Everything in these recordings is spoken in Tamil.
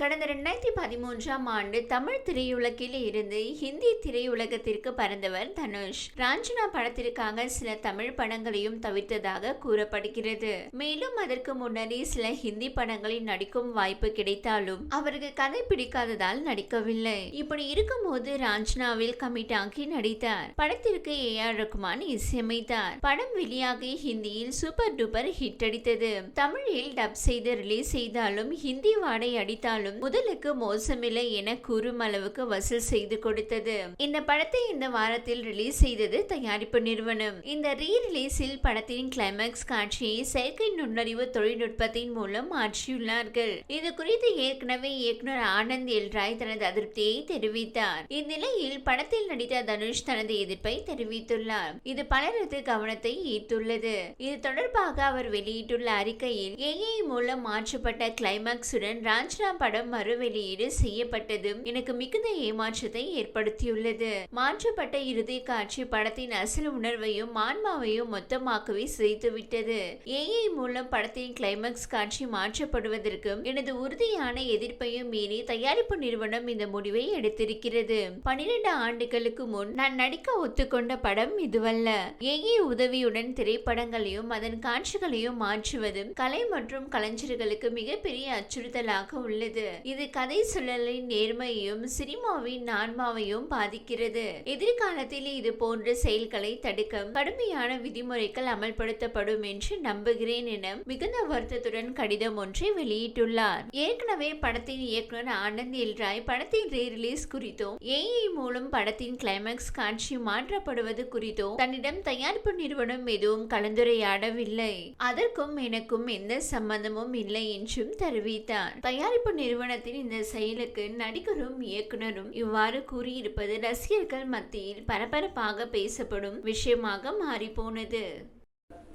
கடந்த ரெண்டாயிரத்தி பதிமூன்றாம் ஆண்டு தமிழ் திரையுலகில் இருந்து ஹிந்தி திரையுலகத்திற்கு பறந்தவர் தனுஷ். ராஞ்சனா படத்திற்காக சில தமிழ் படங்களையும் தவிர்த்ததாக கூறப்படுகிறது. மேலும் அதற்கு முன்னரே சில ஹிந்தி படங்களில் நடிக்கும் வாய்ப்பு கிடைத்தாலும் அவருக்கு கதை பிடிக்காததால் நடிக்கவில்லை. இப்படி இருக்கும்போது ராஞ்சனாவில் கமிட் ஆகி நடித்தார். படத்திற்கு ஏ ஆர் ரகுமான் இசையமைத்தார். படம் வெளியாகி ஹிந்தியில் சூப்பர் டூப்பர் ஹிட் அடித்தது. தமிழில் டப் செய்து ரிலீஸ் செய்தாலும் ஹிந்தி வாடை அடித்தாலும் இருந்தாலும் முதலுக்கு மோசமில்லை என கூறும் அளவுக்கு வசூல் செய்து கொடுத்தது. இந்த படத்தை இந்த வாரத்தில் ரிலீஸ் செய்தது தயாரிப்பு நிறுவனம். இந்த ரீ ரிலீஸில் படத்தின் கிளைமேக்ஸ் காட்சியை செயற்கை நுண்ணறிவு தொழில்நுட்பத்தின் மூலம் மாற்றியுள்ளார்கள். இது குறித்து ஏற்கனவே இயக்குனர் ஆனந்த் எல்ராய் தனது அதிருப்தியை தெரிவித்தார். இந்நிலையில் படத்தில் நடித்த தனுஷ் தனது எதிர்ப்பை தெரிவித்துள்ளார். இது பலரது கவனத்தை ஈர்த்துள்ளது. இது தொடர்பாக அவர் வெளியிட்டுள்ள அறிக்கையில் ஏஐ மூலம் மாற்றப்பட்ட கிளைமேக்ஸுடன் ராஜ்ராம் படம் மறு வெளியீடு செய்யப்பட்டதும் எனக்கு மிகுந்த ஏமாற்றத்தை ஏற்படுத்தியுள்ளது. மாற்றப்பட்ட இறுதி காட்சி படத்தின் அசல் உணர்வையும் ஆன்மாவையும் மொத்தமாகவே சிதைத்துவிட்டது. ஏஐ மூலம் படத்தின் கிளைமேக்ஸ் காட்சி மாற்றப்படுவதற்கும் எனது உறுதியான எதிர்ப்பையும் மீறி தயாரிப்பு நிறுவனம் இந்த முடிவை எடுத்திருக்கிறது. பனிரெண்டு ஆண்டுகளுக்கு முன் நான் நடிக்க ஒத்துக்கொண்ட படம் இதுவல்ல. ஏஐ உதவியுடன் திரைப்படங்களையும் அதன் காட்சிகளையும் மாற்றுவதும் கலை மற்றும் கலைஞர்களுக்கு மிகப்பெரிய அச்சுறுத்தலாக உள்ளது. இது கதை சுழலின் நேர்மையையும் சினிமாவின் ஆன்மாவையும் பாதிக்கிறது. எதிர்காலத்தில் இது போன்ற செயல்களை தடுக்க கடுமையான விதிமுறைகள் அமல்படுத்தப்படும் என்று நம்புகிறேன் என மிகுந்த வருத்தத்துடன் கடிதம் ஒன்றை வெளியிட்டுள்ளார். ஏற்கனவே படத்தின் இயக்குனர் ஆனந்த் எல்ராய் படத்தின் ரீ ரிலீஸ் குறித்தும் ஏஐ மூலம் படத்தின் கிளைமேக்ஸ் காட்சி மாற்றப்படுவது குறித்தும் தன்னிடம் தயாரிப்பு நிறுவனம் எதுவும் கலந்துரையாடவில்லை. அதற்கும் எனக்கும் எந்த சம்பந்தமும் இல்லை என்றும் தெரிவித்தார். தயாரிப்பு நிறுவனம் நிறுவனத்தின் இந்த செயலுக்கு நடிகரும் இயக்குனரும் இவ்வாறு கூறியிருப்பது ரசிகர்கள் மத்தியில் பரபரப்பாக பேசப்படும் விஷயமாக மாறிப்போனது.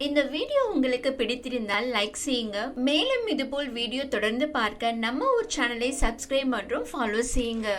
இந்த வீடியோ உங்களுக்கு பிடித்திருந்தால் லைக் செய்யுங்க. மேலும் இதுபோல் வீடியோ தொடர்ந்து பார்க்க நம்ம ஒரு சேனலை சப்ஸ்கிரைப் மற்றும் ஃபாலோ செய்யுங்க.